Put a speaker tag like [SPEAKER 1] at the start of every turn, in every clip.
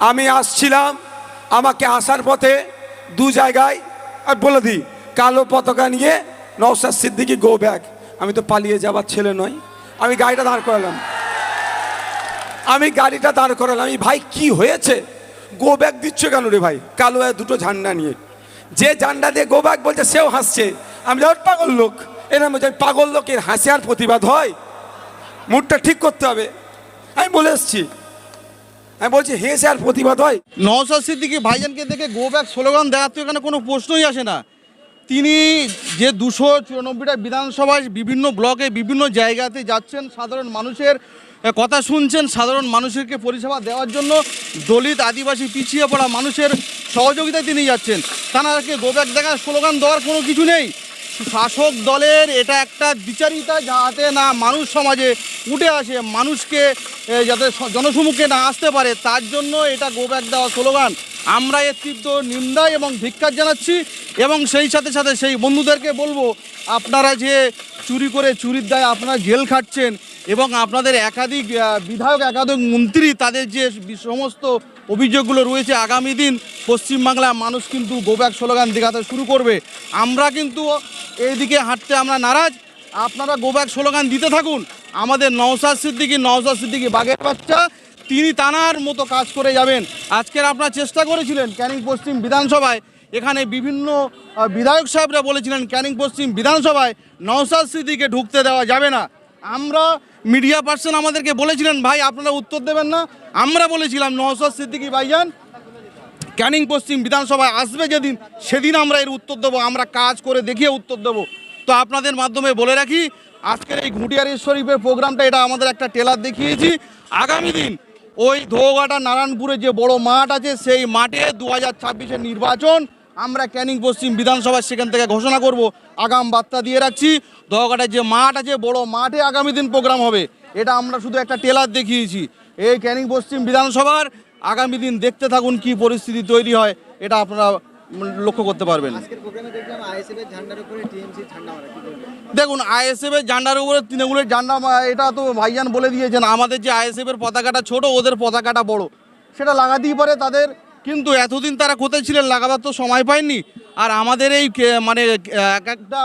[SPEAKER 1] আমি আসছিলাম, আমাকে আসার পথে দু জায়গায়, আর বলে দিই, কালো পতাকা নিয়ে নওসাদ সিদ্দিকি গো ব্যাক আমি তো পালিয়ে যাবার ছেলে নয় আমি গাড়িটা দাঁড় করালাম। আমি গাড়িটা দাঁড় করালাম আমি ভাই কি হয়েছে? গো ব্যাক দিচ্ছ কেন রে ভাই? কালো দুটো ঝান্ডা নিয়ে। যে ঝান্ডা দিয়ে গো ব্যাক বলছে, সেও হাসছে। আমি যখন পাগল লোক। এরম বলছি পাগল লোকের হাসি আর প্রতিবাদ হয়। মুডটা ঠিক করতে হবে। আমি বলে এসছি আমি বলছি হেসে আর প্রতিবাদ হয়?
[SPEAKER 2] নওসাদ সিদ্দিকি ভাইজানকে দেখে গো ব্যাক স্লোগান দেওয়ার তো এখানে কোনো প্রশ্নই আসে না। তিনি যে দুশো চুরানব্বইটা বিধানসভায় বিভিন্ন ব্লকে বিভিন্ন জায়গাতে যাচ্ছেন, সাধারণ মানুষের কথা শুনছেন, সাধারণ মানুষেরকে পরিষেবা দেওয়ার জন্য দলিত আদিবাসী পিছিয়ে পড়া মানুষের সহযোগিতায় তিনি যাচ্ছেন। তানাকে গো ব্যাক দেখার স্লোগান দেওয়ার কোনো কিছু নেই। শাসক দলের এটা একটা বিচারিতা যাতে না মানুষ সমাজে উঠে আসে, মানুষকে যাতে জনসমুখে না আসতে পারে, তার জন্য এটা গো ব্যাক দেওয়া স্লোগান। আমরা এর তীব্র নিন্দা এবং ধিক্কার জানাচ্ছি এবং সেই সাথে সাথে সেই বন্ধুদেরকে বলব, আপনারা যে চুরি করে চুরির দায় আপনারা জেল খাটছেন এবং আপনাদের একাধিক বিধায়ক, একাধিক মন্ত্রী, তাদের যে সমস্ত অভিযোগগুলো রয়েছে আগামী দিন পশ্চিমবাংলার মানুষ কিন্তু গোব্যাক স্লোগান দেখাতে শুরু করবে। আমরা কিন্তু এইদিকে হাঁটতে আমরা নারাজ। আপনারা গোব্যাক স্লোগান দিতে থাকুন। আমাদের নওসাদ সিদ্দিকি নওসাদ সিদ্দিকি বাঘের বাচ্চা, তিনি তানার মতো কাজ করে যাবেন। আজকের আপনারা চেষ্টা করেছিলেন ক্যানিং পশ্চিম বিধানসভায়। এখানে বিভিন্ন বিধায়ক সাহেবরা বলেছিলেন ক্যানিং পশ্চিম বিধানসভায় নওসাদ সিদ্দিকে ঢুকতে দেওয়া যাবে না। আমরা মিডিয়া পার্সন আমাদেরকে বলেছিলেন, ভাই, আপনারা উত্তর দেবেন না। আমরা বলেছিলাম নওসাদ সিদ্দিকি ভাইজান ক্যানিং পশ্চিম বিধানসভায় আসবে যেদিন, সেদিন আমরা এর উত্তর দেবো, আমরা কাজ করে দেখিয়ে উত্তর দেবো। তো আপনাদের মাধ্যমে বলে রাখি, আজকের এই ঘুটিয়ারি শরীফের প্রোগ্রামটা, এটা আমাদের একটা টেলার দেখিয়েছি। আগামী দিন ওই ধোঘাটা, নারায়ণপুরে যে বড় মাঠ আছে, সেই মাঠে দু হাজার নির্বাচন আমরা ক্যানিং পশ্চিম বিধানসভা সেখান থেকে ঘোষণা করব। আগাম বার্তা দিয়ে রাখছি দোঘাটার যে মাঠ আছে, বড় মাঠে আগামী দিন প্রোগ্রাম হবে। এটা আমরা শুধু একটা টেলার দেখিয়েছি। এই ক্যানিং পশ্চিম বিধানসভার আগামী দিন দেখতে থাকুন কি পরিস্থিতি তৈরি হয় এটা আপনারা লক্ষ্য করতে পারবেন। দেখুন আইএসএফ এর ঝান্ডার উপরে তৃণমূলের ঝান্ডা এটা তো ভাইজান বলে দিয়েছেন আমাদের যে আইএসএফ এর পতাকাটা ছোট ওদের পতাকাটা বড়। সেটা লাগাতেই পারে তাদের কিন্তু এতদিন তারা কোথায় ছিলেন লাগাবার তো সময় পায়নি। আর আমাদের এই মানে এক একটা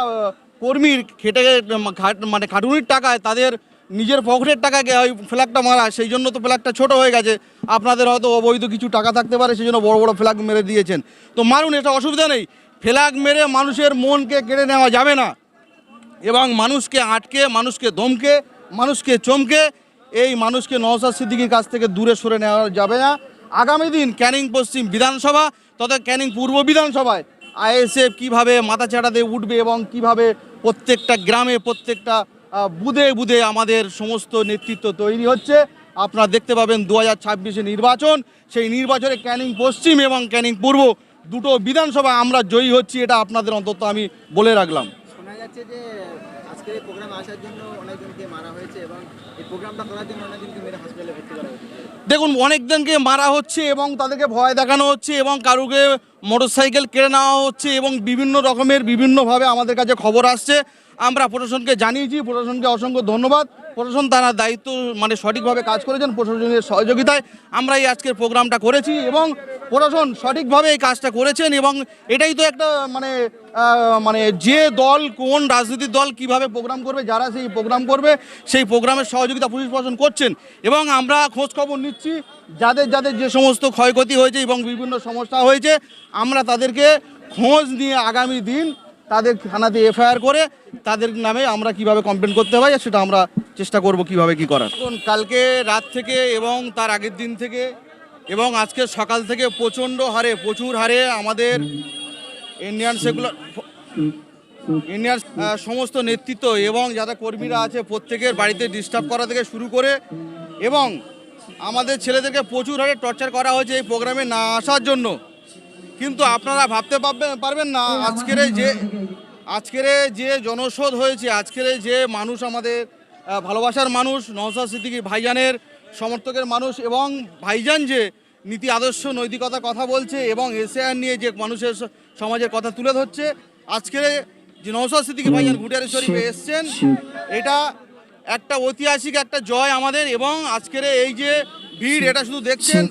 [SPEAKER 2] কর্মীর খেটে খাট- মানে খাটুনির টাকায় তাদের নিজের পকেটের টাকাকে ওই ফ্ল্যাগটা মারা, সেই জন্য তো ফ্ল্যাগটা ছোট হয়ে গেছে। আপনাদের হয়তো অবৈধ কিছু টাকা থাকতে পারে, সেই জন্য বড় বড় ফ্ল্যাগ মেরে দিয়েছেন। তো মারুন, এটা অসুবিধা নেই। ফ্ল্যাগ মেরে মানুষের মনকে কেড়ে নেওয়া যাবে না। এবং মানুষকে আটকে, মানুষকে ধমকে, মানুষকে চমকে, এই মানুষকে নওসাদ সিদ্দিকির কাছ থেকে দূরে সরে নেওয়া যাবে না। আগামী দিন ক্যানিং পশ্চিম বিধানসভা, তথা ক্যানিং পূর্ব বিধানসভায় আইএসএফ কীভাবে মাথা চাড়াতে উঠবে এবং কীভাবে প্রত্যেকটা গ্রামে, প্রত্যেকটা বুধে বুধে আমাদের সমস্ত নেতৃত্ব তৈরি হচ্ছে। আপনারা দেখতে পাবেন দু হাজার নির্বাচন। সেই নির্বাচনে ক্যানিং পশ্চিম এবং ক্যানিং পূর্ব দুটো বিধানসভা আমরা জয়ী হচ্ছি, এটা আপনাদের অন্তত আমি বলে রাখলাম।
[SPEAKER 3] শোনা যাচ্ছে যে আজকের এই প্রোগ্রামে আসার জন্য অনেকজনকে মারা হয়েছে এবং এই প্রোগ্রামটা করার জন্য অনেকজনকে মেরে হসপিটালে ভর্তি করা হয়েছে।
[SPEAKER 2] দেখুন, অনেকজনকে মারা হচ্ছে এবং তাদেরকে ভয় দেখানো হচ্ছে এবং কারুকে মোটরসাইকেল কেড়ে নেওয়া হচ্ছে এবং বিভিন্ন রকমের বিভিন্নভাবে আমাদের কাছে খবর আসছে। আমরা প্রশাসনকে জানিয়েছি, প্রশাসনকে অসংখ্য ধন্যবাদ। প্রশাসন তারা দায়িত্ব মানে সঠিকভাবে কাজ করেছেন প্রশাসনের সহযোগিতায়। আমরা এই আজকের প্রোগ্রামটা করেছি এবং প্রশাসন সঠিকভাবে এই কাজটা করেছেন এবং এটাই তো একটা মানে মানে যে দল, কোন রাজনৈতিক দল কীভাবে প্রোগ্রাম করবে, যারা সেই প্রোগ্রাম করবে, সেই প্রোগ্রামের সহযোগিতা পুলিশ প্রশাসন করছেন। এবং আমরা খোঁজ খবর নিচ্ছি, যাদের যাদের যে সমস্ত ক্ষয়ক্ষতি হয়েছে এবং বিভিন্ন সমস্যা হয়েছে, আমরা তাদেরকে খোঁজ নিয়ে আগামী দিন তাদের থানাতে এফআইআর করে তাদের নামে আমরা কীভাবে কমপ্লেন করতে পারি সেটা আমরা চেষ্টা করব কীভাবে কি করার। কালকে রাত থেকে এবং তার আগের দিন থেকে এবং আজকে সকাল থেকে প্রচণ্ড হারে, প্রচুর হারে আমাদের ইন্ডিয়ান সেকুলার ইন্ডিয়ান সমস্ত নেতৃত্ব এবং যারা কর্মীরা আছে প্রত্যেকের বাড়িতে ডিস্টার্ব করা থেকে শুরু করে এবং আমাদের ছেলেদেরকে প্রচুর হারে টর্চার করা হয়েছে এই প্রোগ্রামে না আসার জন্য। কিন্তু আপনারা ভাবতে পারবেন পারবেন না, আজকের যে আজকের যে জনস্রোত হয়েছে, আজকের যে মানুষ আমাদের ভালোবাসার মানুষ নওসাদ সিদ্দিকী ভাইজানের সমর্থকের মানুষ এবং ভাইজান যে নীতি আদর্শ নৈতিকতা কথা বলছে এবং এসআর নিয়ে যে মানুষের সমাজের কথা তুলে ধরছে। আজকের যে নওসাদ সিদ্দিকী ভাইজান ঘুটিয়ারি শরীফে এসছেন এটা একটা ঐতিহাসিক একটা জয় আমাদের এবং আজকের এই যে ভিড় এটা শুধু দেখছেন।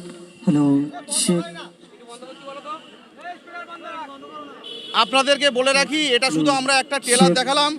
[SPEAKER 2] আপনাদেরকে বলে রাখি এটা শুধু আমরা একটা টেলার দেখালাম।